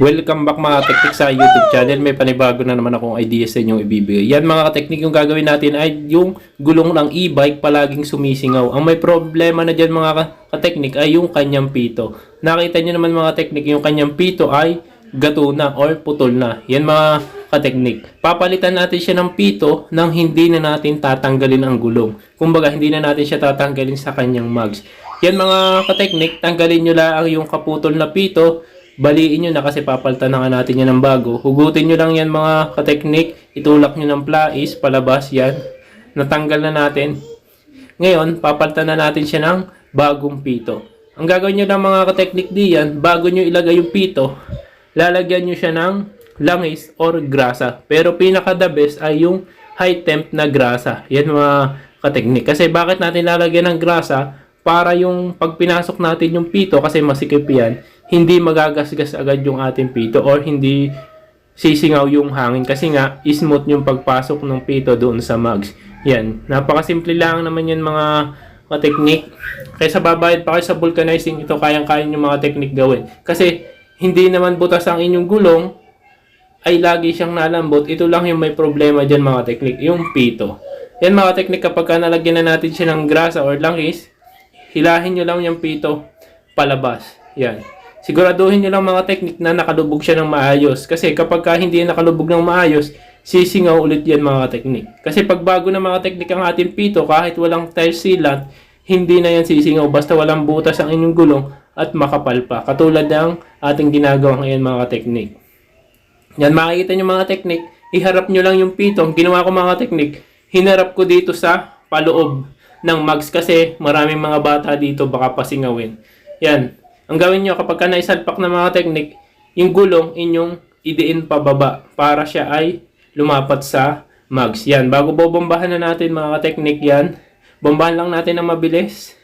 Welcome back mga teknik sa YouTube channel. May panibago na naman akong idea sa inyong ibibigay. Yan mga teknik yung gagawin natin ay yung gulong ng e-bike palaging sumisingaw. Ang may problema na dyan mga ka- kateknik ay yung kanyang pito. Nakita nyo naman mga teknik yung kanyang pito ay gato na or putol na. Yan mga kateknik. Papalitan natin siya ng pito nang hindi na natin tatanggalin ang gulong. Kumbaga hindi na natin siya tatanggalin sa kanyang mags. Yan mga kateknik, tanggalin nyo lang yung kaputol na pito baliin nyo na kasi papalitan na natin yan ng bago. Hugutin nyo lang yan mga kateknik. Itulak nyo ng plais, palabas yan. Natanggal na natin. Ngayon, papalitan na natin siya ng bagong pito. Ang gagawin nyo lang mga kateknik di yan, bago nyo ilagay yung pito, lalagyan nyo siya ng langis or grasa. Pero pinaka the best ay yung high temp na grasa. Yan mga kateknik. Kasi bakit natin lalagyan ng grasa? Para yung pag pinasok natin yung pito, kasi masikip yan, hindi magagasgas agad yung ating pito or hindi sisingaw yung hangin kasi nga smooth yung pagpasok ng pito doon sa mugs. Yan, napakasimple lang naman yan mga mga technique. Kaya sa babayad pa kayo sa vulcanizing, ito kayang-kaya yung mga technique gawin. Kasi hindi naman butas ang inyong gulong, ay lagi siyang nalambot. Ito lang yung may problema dyan mga technique, yung pito. Yan mga technique, kapag ka nalagyan na natin siya ng grasa or langis, hilahin nyo lang yung pito palabas. Yan. Siguraduhin nyo lang mga technique na nakalubog siya ng maayos. Kasi kapag ka hindi nakalubog ng maayos, sisingaw ulit yan mga technique. Kasi pag bago na mga technique ang ating pito, kahit walang tire sealant, hindi na yan sisingaw. Basta walang butas ang inyong gulong at makapal pa. Katulad ng ating ginagawa ngayon mga technique. Yan, makikita nyo mga technique, iharap nyo lang yung pito. Ang ginawa ko mga technique, hinarap ko dito sa paloob ng mags kasi maraming mga bata dito baka pasingawin. Yan. Ang gawin nyo kapag ka naisalpak na mga technique, yung gulong inyong idiin pababa para siya ay lumapat sa mags. Yan. Bago bobombahan na natin mga technique yan, bombahan lang natin ng mabilis.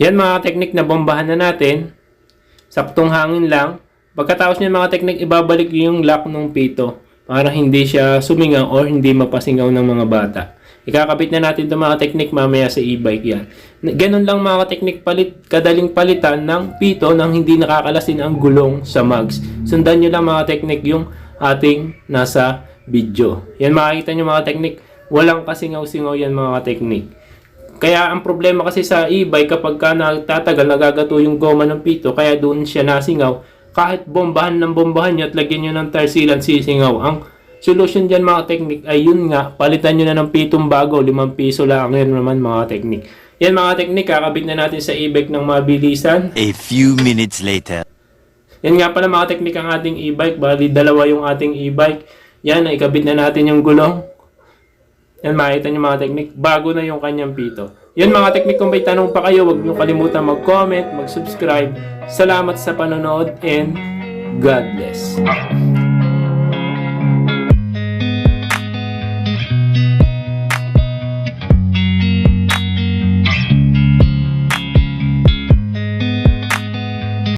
Yan mga technique na bombahan na natin. Saktong hangin lang. Pagkatapos niyan mga technique, ibabalik yung lock ng pito para hindi siya sumingaw or hindi mapasingaw ng mga bata. Ikakabit na natin itong mga technique mamaya sa e-bike yan. Ganun lang mga technique palit, kadaling palitan ng pito nang hindi nakakalasin ang gulong sa mags. Sundan nyo lang mga technique yung ating nasa video. Yan makikita nyo mga technique, walang kasingaw-singaw yan mga technique. Kaya ang problema kasi sa e-bike kapag ka nagtatagal, nagagato yung goma ng pito, kaya doon siya nasingaw. Kahit bombahan ng bombahan nyo at lagyan nyo ng tire sealant, sisingaw. Ang solution dyan mga technique ay yun nga, palitan nyo na ng pitong bago, 5 piso lang yan naman mga technique. Yan mga technique, kakabit na natin sa e-bike ng mabilisan. A few minutes later. Yan nga pala mga technique ang ating e-bike, bali dalawa yung ating e-bike. Yan, ikabit na natin yung gulong. Yan, makita nyo mga technique, bago na yung kanyang pito. Yan mga technique, kung may tanong pa kayo, huwag nyo kalimutan mag-comment, mag-subscribe. Salamat sa panonood and God bless.